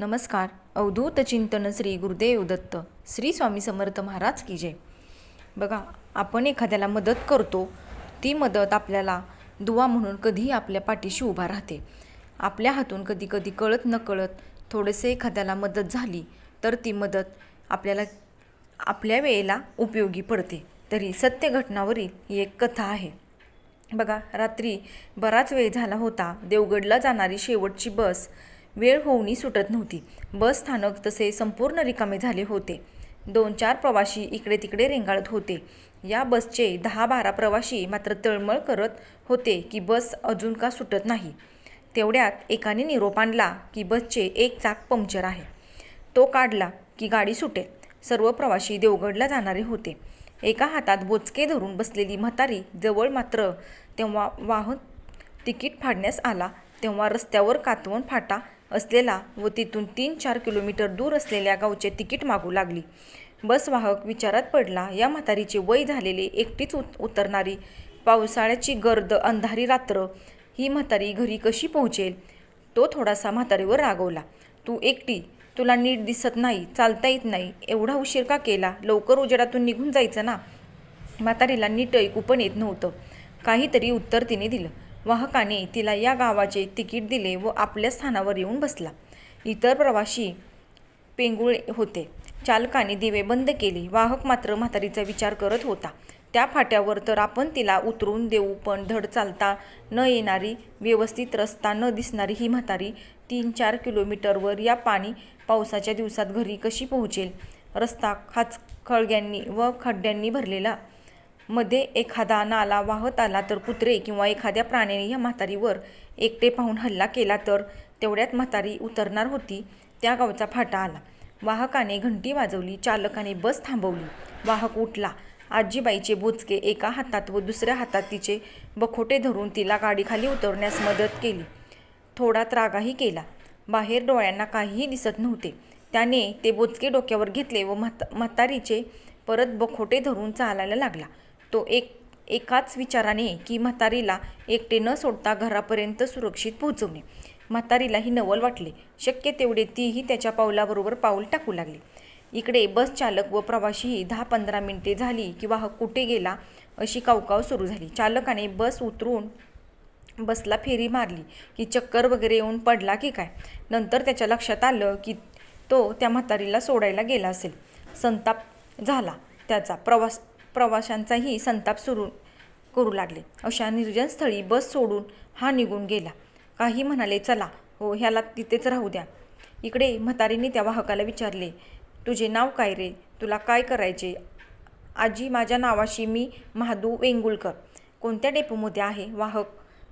नमस्कार. अवधूत चिंतन श्री गुरुदेव दत्त श्री स्वामी समर्थ महाराज की जय. बघा आपण एखाद्याला मदत करतो ती मदत आपल्याला दुवा म्हणून कधीही आपल्या पाठीशी उभा राहते. आपल्या हातून कधी कधी कळत न कळत थोडेसे एखाद्याला मदत झाली तर ती मदत आपल्याला आपल्या वेळेला उपयोगी पडते. तरी सत्य घटनावरील ही एक कथा आहे. बघा रात्री बराच वेळ झाला होता देवगडला जाणारी शेवटची बस वेळ होऊनही सुटत नव्हती. बस स्थानक तसे संपूर्ण रिकामे झाले होते. दोन चार प्रवासी इकडे तिकडे रेंगाळत होते. या बसचे दहा बारा प्रवासी मात्र तळमळ करत होते की बस अजून का सुटत नाही. तेवढ्यात एकाने निरोप आणला की बसचे एक चाक पंक्चर आहे. तो काढला की गाडी सुटेल. सर्व प्रवासी देवगडला जाणारे होते. एका हातात बोचके धरून बसलेली म्हातारी जवळ मात्र तेव्हा वाहन तिकीट फाडण्यास आला. तेव्हा रस्त्यावर कातवण फाटा असलेला व तिथून तीन चार किलोमीटर दूर असलेल्या गावचे तिकीट मागू लागली. बसवाहक विचारात पडला या म्हातारीचे वय झालेले एकटीच उत उतरणारी पावसाळ्याची गर्द अंधारी रात्र ही म्हातारी घरी कशी पोहोचेल? तो थोडासा म्हातारीवर रागवला. तू एकटी तुला नीट दिसत नाही चालता येत नाही एवढा उशीर का केला? लवकर उजेडातून निघून जायचं ना? म्हातारीला नीट ऐकू पण येत नव्हतं. काहीतरी उत्तर तिने दिलं. वाहकाने तिला या गावाचे तिकीट दिले व आपल्या स्थानावर येऊन बसला. इतर प्रवासी पेंगुळे होते. चालकाने दिवे बंद केले. वाहक मात्र म्हातारीचा विचार करत होता. त्या फाट्यावर तर आपण तिला उतरून देऊ पण धड चालता न येणारी व्यवस्थित रस्ता न दिसणारी ही म्हातारी तीन चार किलोमीटरवर या पाणी पावसाच्या दिवसात घरी कशी पोहोचेल? रस्ता खाच खळग्यांनी व खड्ड्यांनी भरलेला मध्ये एखादा नाला वाहत आला तर कुत्रे किंवा एखाद्या प्राण्याने या म्हातारीवर एकटे पाहून हल्ला केला तर तेवढ्यात म्हातारी उतरणार होती. त्या गावचा फाटा आला. वाहकाने घंटी वाजवली चालकाने बस थांबवली. वाहक उठला. आजीबाईचे बोचके एका हातात व दुसऱ्या हातात तिचे बखोटे धरून तिला गाडीखाली उतरण्यास मदत केली. थोडा त्रागाही केला. बाहेर डोळ्यांना काहीही दिसत नव्हते. त्याने ते बोचके डोक्यावर घेतले व म्हात म्हातारीचे परत बखोटे धरून चालायला लागला. तो एक एकाच विचाराने की म्हातारीला एकटे न सोडता घरापर्यंत सुरक्षित पोहोचवणे. म्हातारीलाही नवल वाटले. शक्य तेवढे तीही त्याच्या पावलाबरोबर पाऊल टाकू लागली. इकडे बस चालक व प्रवाशीही दहा पंधरा मिनिटे झाली की वाहक कुठे गेला अशी कावकाव सुरू झाली. चालकाने बस उतरून बसला फेरी मारली की चक्कर वगैरे येऊन पडला की काय? नंतर त्याच्या लक्षात आलं की तो त्या म्हातारीला सोडायला गेला असेल. संताप झाला. त्याचा प्रवास प्रवाशांचाही संताप सुरू करू लागले. अशा निर्जन स्थळी बस सोडून हा निघून गेला. काही म्हणाले चला हो ह्याला तिथेच राहू द्या. इकडे म्हातारीने त्या वाहकाला विचारले तुझे नाव काय रे? तुला काय करायचे? आजी माझ्या नावाशी मी महादू वेंगुळकर. कोणत्या डेपोमध्ये आहे? वाहक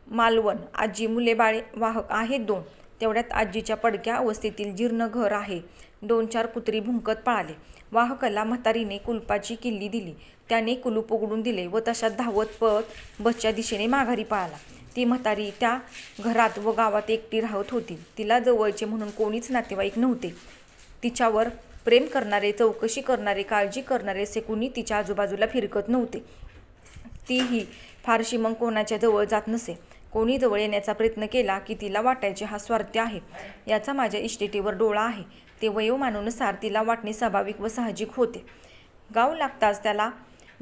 मालवण. आजी मुले बाळे वाहक आहेत दोन. तेवढ्यात आजीच्या पडक्या अवस्थेतील जीर्ण घर आहे. दोन चार कुत्री भुंकत पळाले. वाहकला म्हातारीने कुलपाची किल्ली दिली. त्याने कुलूप उघडून दिले व तशात धावत पळत बसच्या दिशेने माघारी पळाला. ती म्हातारी त्या घरात व गावात एकटी राहत होती. तिला जवळचे म्हणून कोणीच नातेवाईक नव्हते. तिच्यावर प्रेम करणारे चौकशी करणारे काळजी करणारे असे कुणी तिच्या आजूबाजूला फिरकत नव्हते. तीही फारशी मग कोणाच्या जवळ जात नसे. कोणी जवळ येण्याचा प्रयत्न केला की तिला वाटायचे हा स्वार्थी आहे. याचा माझ्या इस्टेटीवर डोळा आहे. ते वयोमानानुसार तिला वाटणे स्वाभाविक व साहजिक होते. गाव लागताच त्याला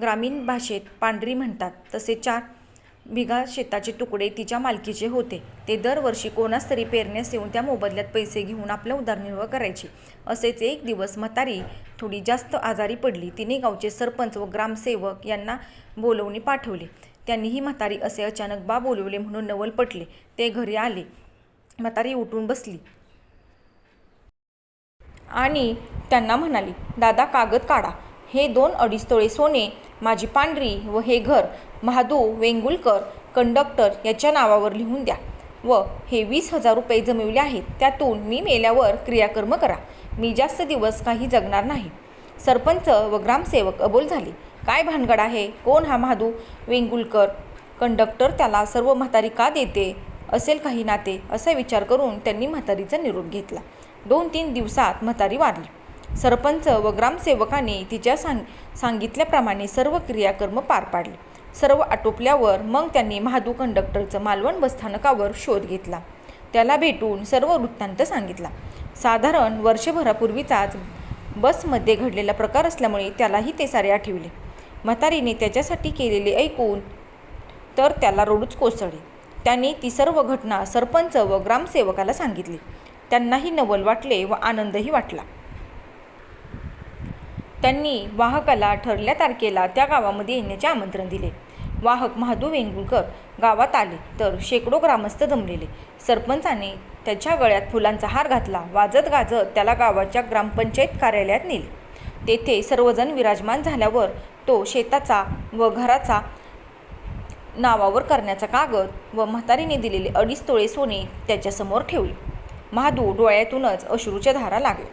ग्रामीण भाषेत पांढरी म्हणतात. तसे चार बिघा शेताचे तुकडे तिच्या मालकीचे होते. ते दरवर्षी कोणास तरी पेरण्यास येऊन त्या मोबदल्यात पैसे घेऊन आपला उदरनिर्वाह करायची. असेच एक दिवस म्हातारी थोडी जास्त आजारी पडली. तिने गावचे सरपंच व ग्रामसेवक यांना बोलवणे पाठवले. त्यांनीही म्हातारी असे अचानक बा बोलवले म्हणून नवल पटले. ते घरी आले. म्हातारी उठून बसली. आणि त्यांना म्हणाली दादा कागद काढा. हे दोन अडीच तोळे सोने माझी पांढरी व हे घर महादू वेंगुलकर कंडक्टर याच्या नावावर लिहून द्या व हे वीस हजार रुपये जमविले आहेत त्यातून मी मेल्यावर क्रियाकर्म करा. मी जास्त दिवस काही जगणार नाही. सरपंच व ग्रामसेवक अबोल झाले. काय भानगड आहे? कोण हा महादू वेंगुलकर? कंडक्टर त्याला सर्व म्हातारी का देते? असेल काही नाते? असा विचार करून त्यांनी म्हातारीचा निरोप घेतला. दोन तीन दिवसात म्हातारी वारली. सरपंच व ग्रामसेवकाने तिच्या सांग सांगितल्याप्रमाणे सर्व क्रियाकर्म पार पाडले. सर्व आटोपल्यावर मग त्यांनी महादू कंडक्टरचं मालवण बसस्थानकावर शोध घेतला. त्याला भेटून सर्व वृत्तांत सांगितला. साधारण वर्षभरापूर्वीचाच बसमध्ये घडलेला प्रकार असल्यामुळे त्यालाही ते सारे आठवले. म्हातारीने त्याच्यासाठी केलेले ऐकून तर त्याला रडूच कोसळले. त्याने ती सर्व घटना सरपंच व ग्रामसेवकाला सांगितली. त्यांनाही नवल वाटले व आनंदही वाटला. त्यांनी वाहकाला ठरल्या तारखेला त्या गावामध्ये येण्याचे आमंत्रण दिले. वाहक महादू वेंगुळकर गावात आले तर शेकडो ग्रामस्थ जमलेले सरपंचाने त्याच्या गळ्यात फुलांचा हार घातला. वाजत गाजत त्याला गावाच्या ग्रामपंचायत कार्यालयात नेले. तेथे सर्वजण विराजमान झाल्यावर तो शेताचा व घराचा नावावर करण्याचा कागद व म्हातारीने दिलेले अडीच तोळे सोने त्याच्यासमोर ठेवले. महादू डोळ्यातूनच अश्रूच्या धारा लागल्या.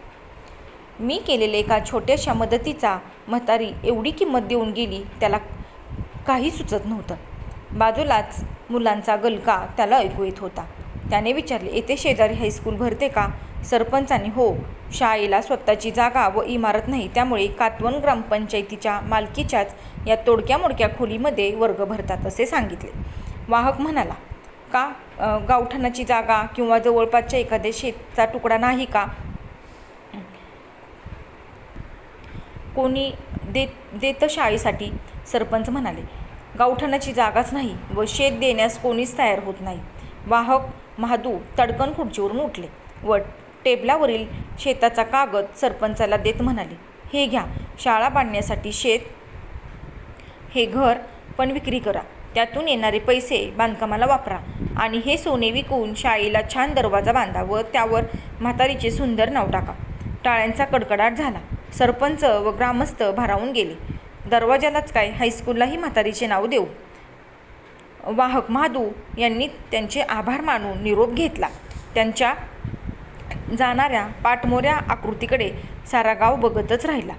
मी केलेल्या एका छोट्याशा मदतीचा म्हातारी एवढी किंमत देऊन गेली त्याला काही सुचत नव्हतं. बाजूलाच मुलांचा गलका त्याला ऐकू येत होता. त्याने विचारले येथे शेजारी हायस्कूल भरते का? सरपंचाने हो शाळेला स्वतःची जागा व इमारत नाही त्यामुळे कातवन ग्रामपंचायतीच्या मालकीच्याच या तोडक्या मोडक्या खोलीमध्ये वर्ग भरतात असे सांगितले. वाहक म्हणाला का? गावठाणाची जागा किंवा जवळपासच्या एखाद्या शेतचा तुकडा नाही का? कोणी देत देतं शाळेसाठी? सरपंच म्हणाले गावठाणाची जागाच नाही व शेत देण्यास कोणीच तयार होत नाही. वाहक महादू तडकन खुर्चीवरून उठले व टेबलावरील शेताचा कागद सरपंचाला देत म्हणाले हे घ्या शाळा बांधण्यासाठी शेत हे घर पण विक्री करा. त्यातून येणारे पैसे बांधकामाला वापरा. आणि हे सोने विकून शाळेला छान दरवाजा बांधा व त्यावर म्हातारीचे सुंदर नाव टाका. टाळ्यांचा कडकडाट झाला. सरपंच व ग्रामस्थ भारावून गेले. दरवाजालाच काय हायस्कूललाही म्हातारीचे नाव देऊ? वाहक महादू यांनी त्यांचे आभार मानून निरोप घेतला. त्यांच्या जाणाऱ्या पाठमोऱ्या आकृतीकडे सारा गाव बघतच राहिला.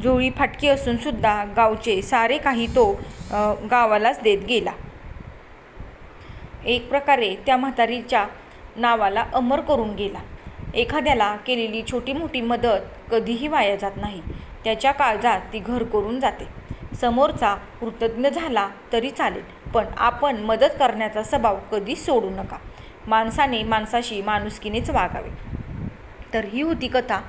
जोळी फाटकी असूनसुद्धा गावचे सारे काही तो गावालाच देत गेला. एक प्रकारे त्या म्हातारीच्या नावाला अमर करून गेला. एखाद्याला केलेली छोटी मोठी मदत कधीही वाया जात नाही. त्याच्या काळजात ती घर करून जाते. समोरचा कृतज्ञ झाला तरी चालेल पण आपण मदत करण्याचा स्वभाव कधीच सोडू नका. माणसाने माणसाशी माणुसकीनेच वागावे. तर ही होती कथा.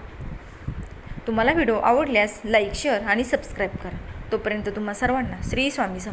तुम्हाला व्हिडिओ आवडल्यास लाईक शेअर आणि सबस्क्राईब करा. तोपर्यंत तुम्हा सर्वांना श्री स्वामी सम